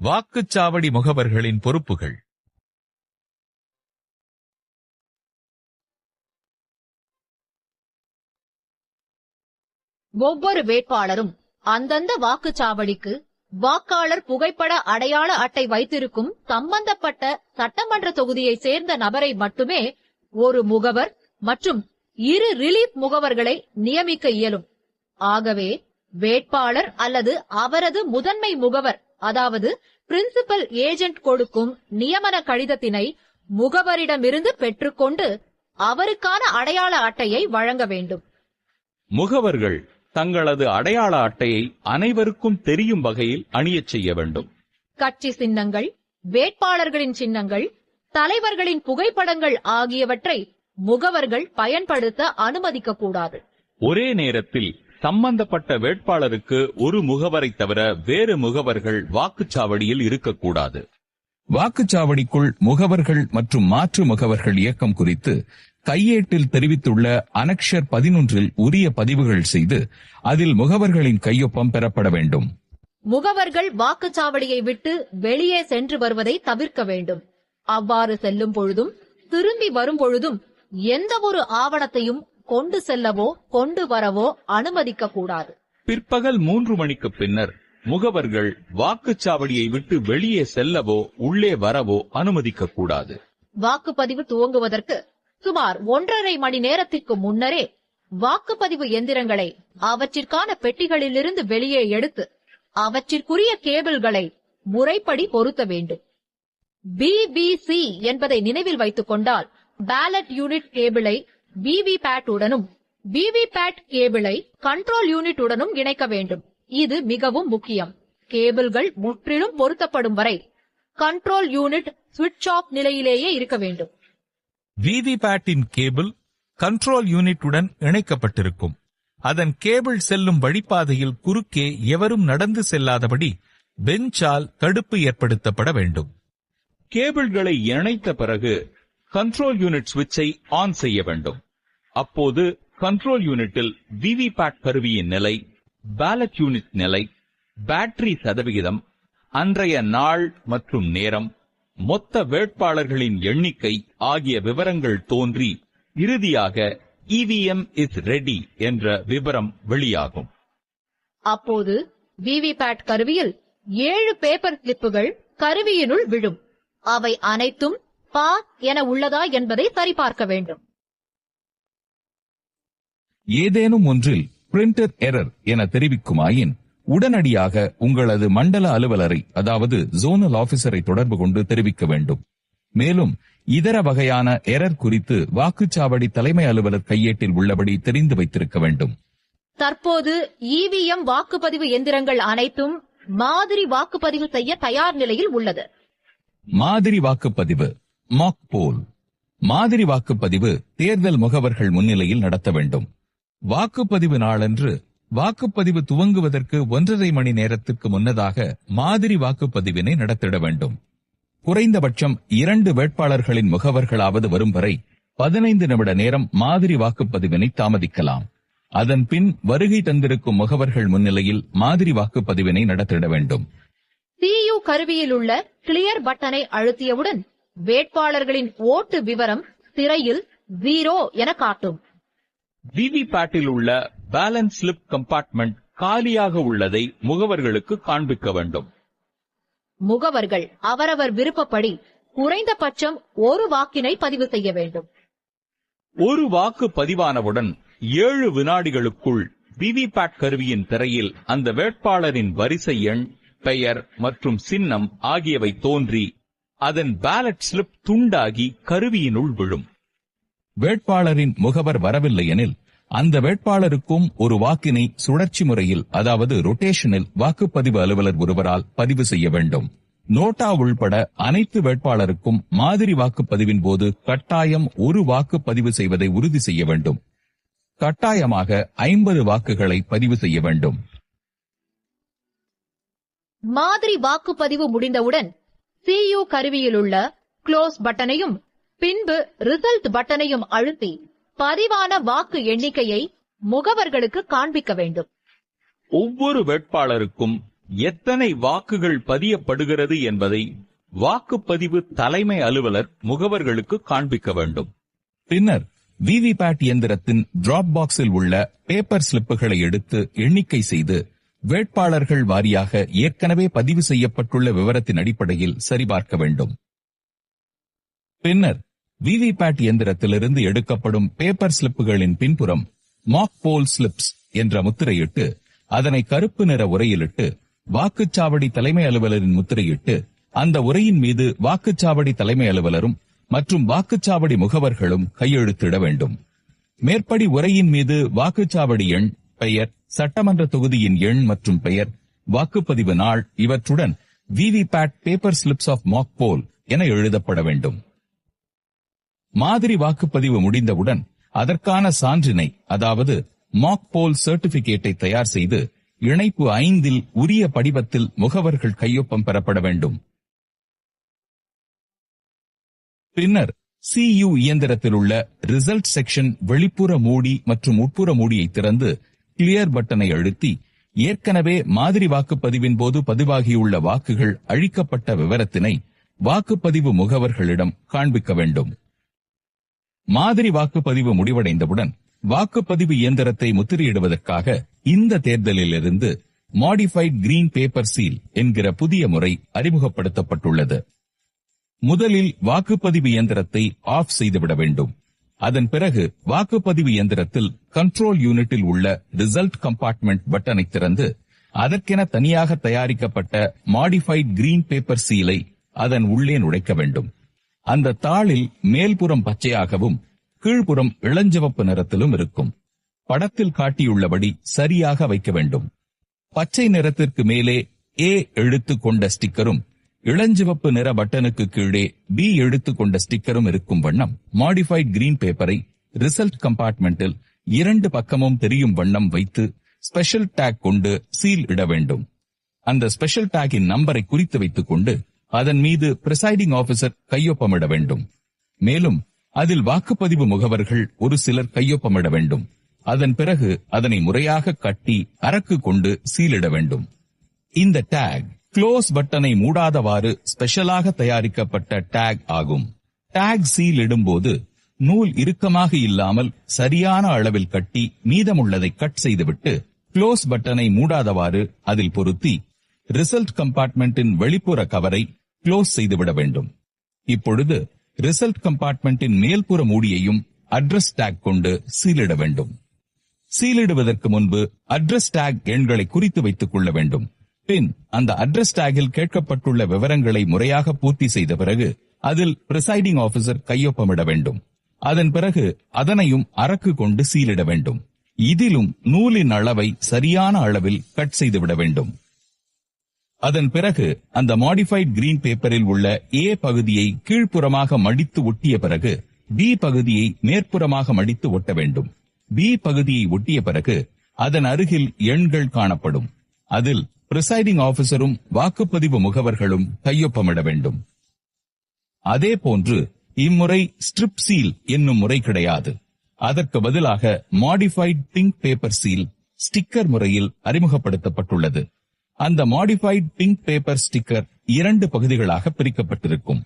வாக்குச்சாவடி முகவர்களின் பொறுப்புகள். ஒவ்வொரு வேட்பாளரும் அந்தந்த வாக்குச்சாவடிக்கு வாக்காளர் புகைப்பட அடையாள அட்டை வைத்திருக்கும் சம்பந்தப்பட்ட சட்டமன்ற தொகுதியை சேர்ந்த நபரை மட்டுமே ஒரு முகவர் மற்றும் இரு ரிலீஃப் முகவர்களை நியமிக்க இயலும். ஆகவே வேட்பாளர் அல்லது அவரது முதன்மை முகவர் அதாவது பிரின்சிபல் ஏஜென்ட் கொடுக்கும் நியமன கடிதத்தினை முகவரிடமிருந்து பெற்றுக்கொண்டு அவருக்கான அடையாள அட்டையை வழங்க வேண்டும். முகவர்கள் தங்களது அடையாள அட்டையை அனைவருக்கும் தெரியும் வகையில் அணியச் செய்ய வேண்டும். கட்சி சின்னங்கள் வேட்பாளர்களின் சின்னங்கள் தலைவர்களின் புகைப்படங்கள் ஆகியவற்றை முகவர்கள் பயன்படுத்த அனுமதிக்க கூடாது ஒரே நேரத்தில் சம்பந்தப்பட்ட வேட்பாளருக்கு ஒரு முகவரை தவிர வேறு முகவர்கள் வாக்குச்சாவடியில் இருக்கக்கூடாது. வாக்குச்சாவடிக்குள் முகவர்கள் மற்றும் மாற்று முகவர்கள் இயக்கம் குறித்து கையேட்டில் தெரிவித்துள்ள அனக்ஷர் பதினொன்றில் உரிய பதிவுகள் செய்து அதில் முகவர்களின் கையொப்பம் பெறப்பட வேண்டும். முகவர்கள் வாக்குச்சாவடியை விட்டு வெளியே சென்று வருவதை தவிர்க்க வேண்டும். அவ்வாறு செல்லும் பொழுதும் திரும்பி வரும் பொழுதும் எந்த ஒரு ஆவணத்தையும் கொண்டு செல்லவோ கொண்டு வரவோ அனுமதிக்க கூடாது பிற்பகல் மூன்று மணிக்கு பின்னர் முகவர்கள் வாக்குச்சாவடியை விட்டு வெளியே செல்லவோ உள்ளே வரவோ அனுமதிக்க கூடாது வாக்குப்பதிவு துவங்குவதற்கு சுமார் ஒன்றரை மணி நேரத்திற்கு முன்னரே வாக்குப்பதிவு எந்திரங்களை அவற்றிற்கான பெட்டிகளிலிருந்து வெளியே எடுத்து அவற்றிற்குரிய கேபிள்களை முறைப்படி பொருத்த வேண்டும். பிபிசி என்பதை நினைவில் வைத்துக் கொண்டால் பேலட் யூனிட் கேபிளை விவி உடனும் விவி பேட் கேபிளை கண்ட்ரோல் யூனிட் உடனும் இணைக்க வேண்டும். இது மிகவும் முக்கியம். கேபிள்கள் முற்றிலும் பொருத்தப்படும் வரை கண்ட்ரோல் யூனிட் சுவிட்ச் ஆஃப் நிலையிலேயே இருக்க வேண்டும். விவிபேட்டின் கேபிள் கண்ட்ரோல் யூனிட்டுடன் இணைக்கப்பட்டிருக்கும். அதன் கேபிள் செல்லும் வழிப்பாதையில் குறுக்கே எவரும் நடந்து செல்லாதபடி பெஞ்சால் தடுப்பு ஏற்படுத்தப்பட வேண்டும். கேபிள்களை இணைத்த பிறகு கண்ட்ரோல் யூனிட் சுவிட்சை ஆன் செய்ய வேண்டும். அப்போது கண்ட்ரோல் யூனிட்டில் விவிபேட் கருவியின் நிலை பேலட் யூனிட் நிலை பேட்டரி சதவிகிதம் அன்றைய நாள் மற்றும் நேரம் மொத்த வேட்பாளர்களின் எண்ணிக்கை ஆகிய விவரங்கள் தோன்றி இறுதியாக இவிஎம் இஸ் ரெடி என்ற விவரம் வெளியாகும். அப்போது விவிபேட் கருவியில் ஏழு பேப்பர் கிளிப்புகள் கருவியினுள் விழும். அவை அனைத்தும் பாஸ் என உள்ளதா என்பதை சரிபார்க்க வேண்டும். ஏதேனும் ஒன்றில் பிரிண்டர் எரர் என தெரிவிக்குமாயின் உடனடியாக உங்களது மண்டல அலுவலரை அதாவது ஜோனல் ஆபீசரை தொடர்பு கொண்டு தெரிவிக்க வேண்டும். மேலும் இதர வகையான எரர் குறித்து வாக்குச்சாவடி தலைமை அலுவலர் கையேட்டில் உள்ளபடி தெரிந்து வைத்திருக்க வேண்டும். தற்போது இவிஎம் வாக்குப்பதிவு எந்திரங்கள் அனைத்தும் மாதிரி வாக்குப்பதிவு செய்ய தயார் நிலையில் உள்ளது. மாதிரி வாக்குப்பதிவு மாக் போல் மாதிரி வாக்குப்பதிவு தேர்தல் முகவர்கள் முன்னிலையில் நடத்த வேண்டும். வாக்குப்பதிவு நாளன்று வாக்குப்பதிவு துவங்குவதற்கு ஒன்றரை மணி நேரத்துக்கு முன்னதாக மாதிரி வாக்குப்பதிவினை நடத்திட வேண்டும். குறைந்தபட்சம் இரண்டு வேட்பாளர்களின் முகவர்களாவது வரும் வரை பதினைந்து நிமிட நேரம் மாதிரி வாக்குப்பதிவினை தாமதிக்கலாம். அதன் பின் வருகை தந்திருக்கும் முகவர்கள் முன்னிலையில் மாதிரி வாக்குப்பதிவினை நடத்திட வேண்டும். சியு கருவியில் உள்ள கிளியர் பட்டனை அழுத்தியவுடன் வேட்பாளர்களின் ஓட்டு விவரம் திரையில் ஜீரோ என காட்டும். விவிபேட்டில் உள்ள பேலன்ஸ் ஸ்லிப் கம்பார்ட்மெண்ட் காலியாக உள்ளதை முகவர்களுக்கு காண்பிக்க வேண்டும். முகவர்கள் அவரவர் விருப்பப்படி குறைந்தபட்சம் ஒரு வாக்கினை பதிவு செய்ய வேண்டும். ஒரு வாக்கு பதிவானவுடன் ஏழு வினாடிகளுக்குள் விவிபேட் கருவியின் திரையில் அந்த வேட்பாளரின் வரிசை எண் பெயர் மற்றும் சின்னம் ஆகியவை தோன்றி அதன் பேலட் ஸ்லிப் துண்டாகி கருவியினுள் விழும். வேட்பாளரின் முகவர் வரவில்லை எனில் அந்த வேட்பாளருக்கும் ஒரு வாக்கினை சுழற்சி முறையில் அதாவது ரொட்டேஷனில் வாக்குப்பதிவு அலுவலர் ஒருவரால் பதிவு செய்ய வேண்டும். நோட்டா உள்பட அனைத்து வேட்பாளருக்கும் மாதிரி வாக்குப்பதிவின் போது கட்டாயம் ஒரு வாக்கு பதிவு செய்வதை உறுதி செய்ய வேண்டும். கட்டாயமாக ஐம்பது வாக்குகளை பதிவு செய்ய வேண்டும். மாதிரி வாக்குப்பதிவு முடிந்தவுடன் சியு கருவியில் உள்ள க்ளோஸ் பட்டனையும் பின்பு ரிசல்ட் பட்டனையும் அழுத்தி பதிவான வாக்கு எண்ணிக்கையை முகவர்களுக்கு காண்பிக்க வேண்டும். ஒவ்வொரு வேட்பாளருக்கும் எத்தனை வாக்குகள் பதியப்படுகிறது என்பதை வாக்குப்பதிவு தலைமை அலுவலர் முகவர்களுக்கு காண்பிக்க வேண்டும். பின்னர் விவிபேட் இயந்திரத்தின் டிராப் பாக்ஸில் உள்ள பேப்பர் ஸ்லிப்புகளை எடுத்து எண்ணிக்கை செய்து வேட்பாளர்கள் வாரியாக ஏற்கனவே பதிவு செய்யப்பட்டுள்ள விவரத்தின் அடிப்படையில் சரிபார்க்க வேண்டும். பின்னர் விவிபேட் எந்திரத்திலிருந்து எடுக்கப்படும் பேப்பர் ஸ்லிப்புகளின் பின்புறம் மாக் போல் ஸ்லிப்ஸ் என்ற முத்திரையிட்டு அதனை கருப்பு நிற உரையிலிட்டு வாக்குச்சாவடி தலைமை அலுவலரின் முத்திரையிட்டு அந்த உரையின் மீது வாக்குச்சாவடி தலைமை அலுவலரும் மற்றும் வாக்குச்சாவடி முகவர்களும் கையெழுத்திட வேண்டும். மேற்படி உரையின் மீது வாக்குச்சாவடி எண் பெயர் சட்டமன்ற தொகுதியின் எண் மற்றும் பெயர் வாக்குப்பதிவு நாள் இவற்றுடன் VVPAT paper slips of mock poll என எழுதப்பட வேண்டும். மாதிரி வாக்குப்பதிவு முடிந்தவுடன் அதற்கான சான்றினை அதாவது மாக் போல் சர்டிபிகேட்டை தயார் செய்து இணைப்பு ஐந்தில் உரிய படிவத்தில் முகவர்கள் கையொப்பம் பெறப்பட வேண்டும். பின்னர் சியு இயந்திரத்தில் உள்ள ரிசல்ட் செக்ஷன் வெளிப்புற மூடி மற்றும் உட்புற மூடியை திறந்து கிளியர் பட்டனை அழுத்தி ஏற்கனவே மாதிரி வாக்குப்பதிவின் போது பதிவாகியுள்ள வாக்குகள் அழிக்கப்பட்ட விவரத்தினை வாக்குப்பதிவு முகவர்களிடம் காண்பிக்க வேண்டும். மாதிரி வாக்குப்பதிவு முடிவடைந்தவுடன் வாக்குப்பதிவு இயந்திரத்தை முத்திரையிடுவதற்காக இந்த தேர்தலிலிருந்து மாடிஃபைட் கிரீன் பேப்பர் சீல் என்கிற புதிய முறை அறிமுகப்படுத்தப்பட்டுள்ளது. முதலில் வாக்குப்பதிவு இயந்திரத்தை ஆஃப் செய்துவிட வேண்டும். அதன் பிறகு வாக்குப்பதிவு இயந்திரத்தில் கண்ட்ரோல் யூனிட்டில் உள்ள ரிசல்ட் கம்பார்ட்மெண்ட் பட்டனை திறந்து அதற்கென தனியாக தயாரிக்கப்பட்ட மாடிஃபைட் கிரீன் பேப்பர் சீலை அதன் உள்ளே நுழைக்க வேண்டும். அந்த தாளில் மேல்புறம் பச்சையாகவும் கீழ்ப்புறம் இளஞ்சிவப்பு நிறத்திலும் இருக்கும். படத்தில் காட்டியுள்ளபடி சரியாக வைக்க வேண்டும். பச்சை நிறத்திற்கு மேலே ஏ எழுத்து கொண்ட ஸ்டிக்கரும் இளஞ்சிவப்பு நிற பட்டனுக்கு கீழே பி எழுத்து கொண்ட ஸ்டிக்கரும் இருக்கும் வண்ணம் மாடிஃபைட் கிரீன் பேப்பரை ரிசல்ட் கம்பார்ட்மெண்டில் இரண்டு பக்கமும் தெரியும் வண்ணம் வைத்து ஸ்பெஷல் டேக் கொண்டு சீல் இட வேண்டும். அந்த ஸ்பெஷல் டேக்கின் நம்பரை குறித்து வைத்துக் கொண்டு அதன் மீது பிரிசைடிங் ஆபிசர் கையொப்பமிட வேண்டும். மேலும் அதில் வாக்குப்பதிவு முகவர்கள் ஒரு சிலர் கையொப்பமிட வேண்டும். அதன் பிறகு அதனை முறையாக கட்டி அரக்கு கொண்டு சீலிட வேண்டும். இந்த டேக் க்ளோஸ் பட்டனை மூடாதவாறு ஸ்பெஷலாக தயாரிக்கப்பட்ட டேக் ஆகும். டேக் சீல் இடும்போது நூல் இறுக்கமாக இல்லாமல் சரியான அளவில் கட்டி மீதமுள்ளதை கட் செய்துவிட்டு க்ளோஸ் பட்டனை மூடாதவாறு அதில் பொருத்தி ரிசல்ட் கம்பார்ட்மெண்டின் வெளிப்புற கவரை க்ளோஸ் செய்துவிட வேண்டும். இப்பொழுது ரிசல்ட் கம்பார்ட்மெண்டின் மேல்புற மூடியையும் அட்ரஸ் டேக் கொண்டு சீலிட வேண்டும். சீலிடுவதற்கு முன்பு அட்ரஸ் டேக் எண்களை குறித்து வைத்துக் கொள்ள வேண்டும். பின் அந்த அட்ரஸ் டேகில் கேட்கப்பட்டுள்ள விவரங்களை முறையாக பூர்த்தி செய்த பிறகு அதில் பிரிசைடிங் ஆபிசர் கையொப்பமிட வேண்டும். அதன் பிறகு அதனையும் அரக்கு கொண்டு சீலிட வேண்டும். இதிலும் நூலின் அளவை சரியான அளவில் கட் செய்துவிட வேண்டும். அதன் பிறகு அந்த மாடிஃபைட் கிரீன் பேப்பரில் உள்ள ஏ பகுதியை கீழ்ப்புறமாக மடித்து ஒட்டிய பிறகு பி பகுதியை மேற்புறமாக மடித்து ஒட்ட வேண்டும். பி பகுதியை ஒட்டிய பிறகு அதன் அருகில் எண்கள் காணப்படும். அதில் பிரிசைடிங் ஆபிசரும் வாக்குப்பதிவு முகவர்களும் கையொப்பமிட வேண்டும். அதே போன்று இம்முறை ஸ்ட்ரிப் சீல் என்னும் முறை கிடையாது. அதற்கு பதிலாக modified pink paper seal sticker முறையில் அறிமுகப்படுத்தப்பட்டுள்ளது. அந்த மாடிஃபைட் பிங்க் பேப்பர் ஸ்டிக்கர் இரண்டு பகுதிகளாக பிரிக்கப்பட்டிருக்கும்.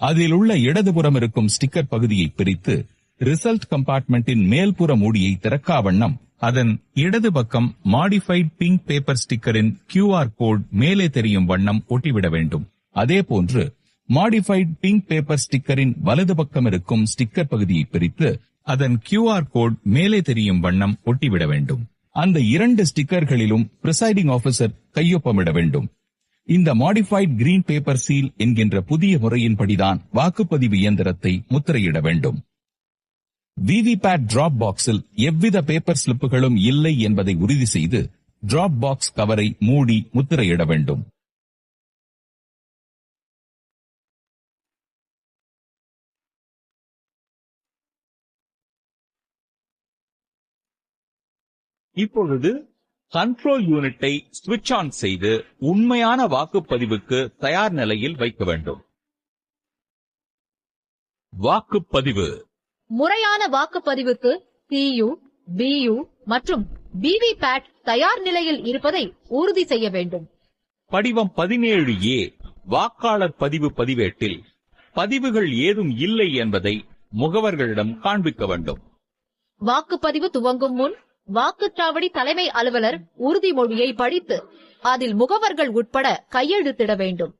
அதில் உள்ள இடதுபுறம் இருக்கும் ஸ்டிக்கர் பகுதியை பிரித்து ரிசல்ட் கம்பார்ட்மெண்டின் மேல்புற மூடியை திறக்காவண்ணம் அதன் இடது பக்கம் மாடிஃபைட் பிங்க் பேப்பர் ஸ்டிக்கரின் கியூஆர் கோட் மேலே தெரியும் வண்ணம் ஒட்டிவிட வேண்டும். அதே போன்று மாடிஃபைட் பிங்க் பேப்பர் ஸ்டிக்கரின் வலது பக்கம் இருக்கும் ஸ்டிக்கர் பகுதியை பிரித்து அதன் கியூஆர் கோட் மேலே தெரியும் வண்ணம் ஒட்டிவிட வேண்டும். அந்த இரண்டு ஸ்டிக்கர்களிலும் பிரிசைடிங் ஆபிசர் கையொப்பமிட வேண்டும். இந்த மாடிஃபைட் கிரீன் பேப்பர் சீல் என்கின்ற புதிய முறையின்படிதான் வாக்குப்பதிவு இயந்திரத்தை முத்திரையிட வேண்டும். விவிபேட் டிராப் பாக்ஸில் எவ்வித பேப்பர் ஸ்லிப்புகளும் இல்லை என்பதை உறுதி செய்து டிராப் பாக்ஸ் கவரை மூடி முத்திரையிட வேண்டும். இப்பொழுது கண்ட்ரோல் யூனிட்டை ஸ்விட்ச் ஆன் செய்து உண்மையான வாக்குப்பதிவுக்கு தயார் நிலையில் வைக்க வேண்டும். வாக்குப்பதிவு. முறையான வாக்குப்பதிவுக்கு சியு பியு மற்றும் விவி பேட் தயார் நிலையில் இருப்பதை உறுதி செய்ய வேண்டும். படிவம் பதினேழு ஏ வாக்காளர் பதிவு பதிவேட்டில் பதிவுகள் ஏதும் இல்லை என்பதை முகவர்களிடம் காண்பிக்க வேண்டும். வாக்குப்பதிவு துவங்கும் முன் வாக்குச்சாவடி தலைமை அலுவலர் உறுதிமொழியை படித்து அதில் முகவர்கள் உட்பட கையெழுத்திட வேண்டும்.